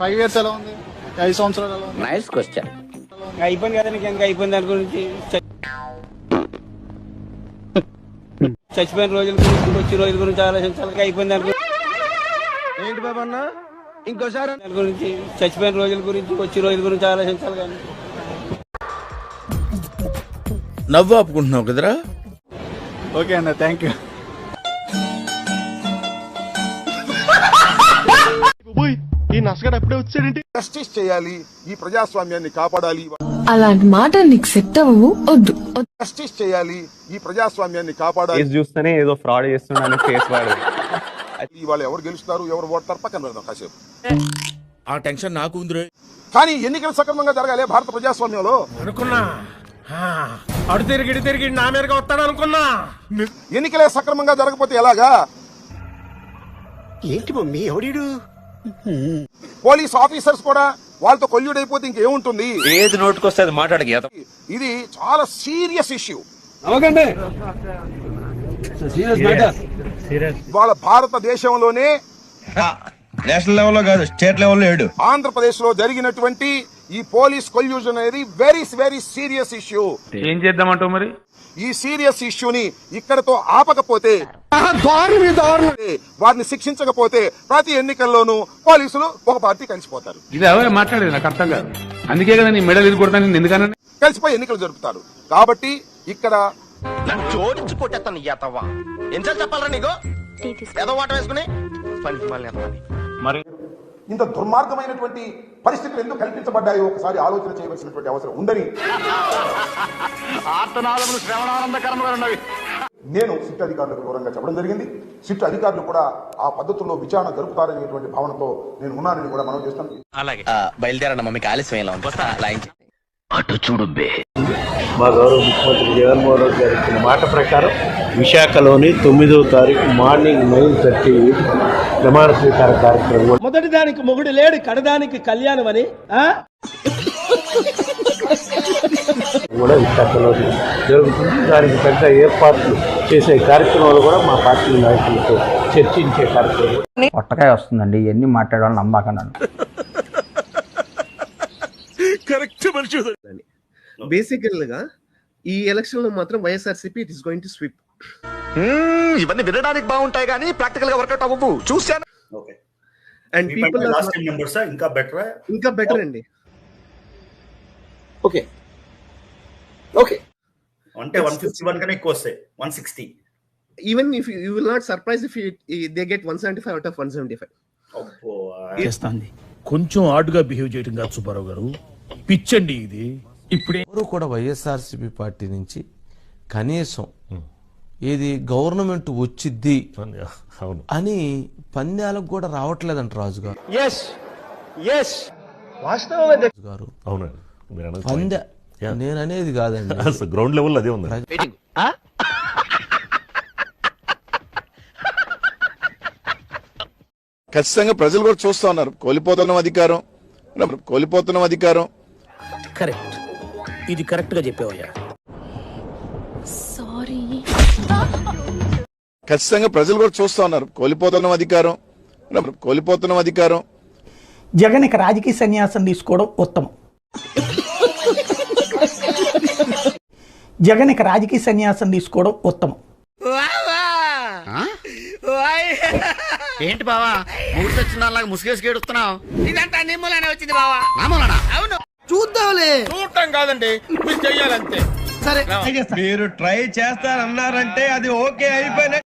Five years ఎలా ఉంది? ఐదు సంవత్సరాలు ఎలా ఉంది? నైస్ క్వశ్చన్ అయిపోయింది కదా నీకు? ఇంకా అయిపోయింది దాని గురించి? చచ్చిపోయిన రోజుల గురించి వచ్చే రోజుల గురించి ఆలోచించాలి. అయిపోయింది దాని గురించి? ఏంటి బాబు అన్న ఇంకోసారి. దాని గురించి చచ్చిపోయిన రోజుల గురించి వచ్చే రోజుల గురించి ఆలోచించాలి కానీ నవ్వు ఆపుకుంటున్నావు కదరా? ఓకే అన్న థ్యాంక్ యూ జస్టిస్ చేయాలి ఈ ప్రజాస్వామ్యాన్ని కాపాడాలి. అలాంటి మాట నీకు సెట్ అవ్వవు వద్దు. జస్టిస్ చేయాలి ఈ ప్రజాస్వామ్యాన్ని కాపాడాలి. కేసు చూస్తేనే ఏదో ఫ్రాడ్ చేస్తున్నాను ఫేస్ వాడు. ఇవాళ ఎవరు గెలుస్తారు ఎవరు ఓడతారు పక్కన పెడదాం కాసేపు. ఆ టెన్షన్ నాకు ఉందిరే. కానీ ఎన్నికలు సక్రమంగా జరగాలి భారత ప్రజాస్వామ్యంలో. అనుకున్నా. అడు తిరిగి ఇటు తిరిగి నా మీదగా వస్తాడు అనుకున్నా. ఎన్నికలే సక్రమంగా జరగకపోతే ఎలాగా? ఏంటి మమ్మీ ఎవడీడు? పోలీస్ ఆఫీసర్స్ కూడా వాళ్ళతో కొల్లుడైపోతే ఇంకేముంటుంది? ఏది నోటుకొస్తే అది మాట్లాడక ఇది చాలా సీరియస్ ఇష్యూ. ఇవాళ భారతదేశంలోనే నేషనల్ లెవెల్లో కాదు స్టేట్ లెవెల్లో ఏడు. ఆంధ్రప్రదేశ్లో జరిగినటువంటి ఈ పోలీస్ కొల్యూజన్ అనేది వెరీ వెరీ సీరియస్ ఇష్యూ ఏం చేద్దామంటావు మరి? ఈ సీరియస్ ఇష్యూని ఇక్కడతో ఆపకపోతే వారిని శిక్షించకపోతే ప్రతి ఎన్నికల్లోనూ పోలీసులు ఒక పార్టీ కలిసిపోతారు. ఇది ఎవరు మాట్లాడేది? నాకు అర్థం కాదు. అందుకే కదా నీ మెడల్ ఇది ఎందుకన్నా కలిసిపోయి ఎన్నికలు జరుపుతారు. కాబట్టి ఇక్కడ జోడించి కొట్టేస్తాను ఎంచాలి చెప్పాలరా నీకు? ఏదో వాట వేసుకుని? మళ్ళీ ఇంత దుర్మార్గమైనటువంటి పరిస్థితులు ఎందుకు కల్పించబడ్డాయో ఒకసారి ఆలోచన చేయవలసినటువంటి అవసరం ఉందని. నేను సిట్ అధికారులకు వివరంగా చెప్పడం జరిగింది. సిట్ అధికారులు కూడా ఆ పద్ధతుల్లో విచారణ జరుపుతారనేటువంటి భావనతో నేను ఉన్నానని కూడా మనం చేస్తాను బయలుదేరన్న మమ్మీకి ఆలస్యం ఎలా ఉంది. లైన్ మా గౌరవ ముఖ్యమంత్రి జగన్మోహన్ రెడ్డి గారు ఇచ్చిన మాట ప్రకారం విశాఖలోని తొమ్మిదో తారీఖు మార్నింగ్ నైన్ థర్టీ ప్రమాణ స్వీకార కార్యక్రమం. మొదటి దానికి మొగుడు లేడు కడదానికి కళ్యాణం అని ఆ? కూడా విశాఖలో జరుగుతుంది. దానికి పెద్ద ఏర్పాట్లు చేసే కార్యక్రమాలు కూడా మా పార్టీ నాయకులతో చర్చించే కార్యక్రమం. పొట్టకాయ వస్తుందండి ఇవన్నీ మాట్లాడాలని నమ్మకన్నాను బేసికల్గా ఈ ఎలక్షన్లో మాత్రం YSRCP it is going to sweep ఇవన్నీ వినడానికి బాగుంటాయి కానీ ప్రాక్టికల్గా వర్కౌట్ అవ్వవు. చూశాను. అండ్ పీపుల్ ఇంకా బెటర్ ఇంకా బెటర్ అండి. ఓకే. ఓకే. అంటే వన్ ఫిఫ్టీ వన్ కన్నా ఎక్కువ వస్తాయి. One sixty even if you will not surprise if they get one seventy five out of one seventy five చేస్తాంది. కొంచెం ఆడుగా బిహేవ్ చేయడం కాదు సుబ్బారావు గారు. పిచ్చండి ఇది. ఎవరు కూడా వైఎస్ఆర్సీపీ పార్టీ నుంచి కనీసం ఏది గవర్నమెంట్ వచ్చిద్ది అని పందాలకు కూడా రావట్లేదంట రాజు గారు గారు నేను అనేది కాదండి. గ్రౌండ్ లెవెల్ అదే ఉంది ఖచ్చితంగా ప్రజలు కూడా చూస్తా ఉన్నారు. కోల్పోతున్నాం అధికారం. కోల్పోతున్నాం అధికారం. కరెక్ట్ ఇది కరెక్ట్గా చెప్పావయ్యా. సారీ ఖచ్చితంగా ప్రజలు కూడా చూస్తా ఉన్నారు. కోల్పోతున్నాం అధికారం. కోల్పోతున్నాం అధికారం. జగన్ ఇక రాజకీయ సన్యాసం తీసుకోవడం ఉత్తమం. జగన్ ఇక రాజకీయ సన్యాసం తీసుకోవడం ఉత్తమం. ఏంటి బావా? మూడు వచ్చిన ముసుగేసి ఏడుస్తున్నావు? ఇదంతా నిమ్మలనే వచ్చింది బావా. నామూలనా అవును. చూద్దాంలే. చూడటం కాదండి మీరు చెయ్యాలంతే. సరే మీరు ట్రై చేస్తారన్నారంటే అది ఓకే అయిపోయిన